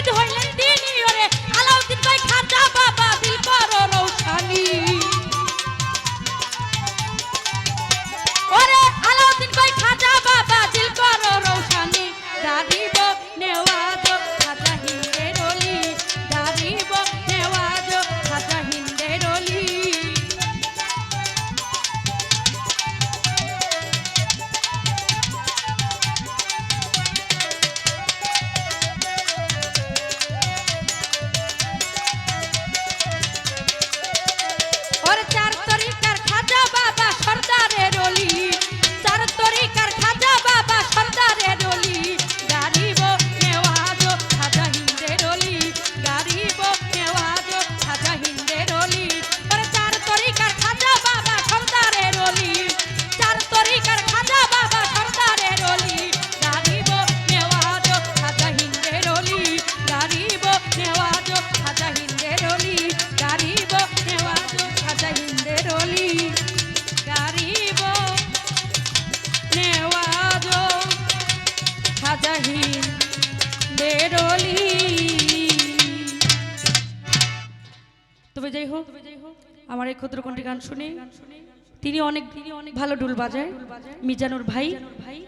শহীদ হইলেন যাই হোক, আমার এই ক্ষুদ্র গান শুনি তিনি অনেক তিনি অনেক ভালো ডুল বাজায়, মিজানুর ভাই ভাই।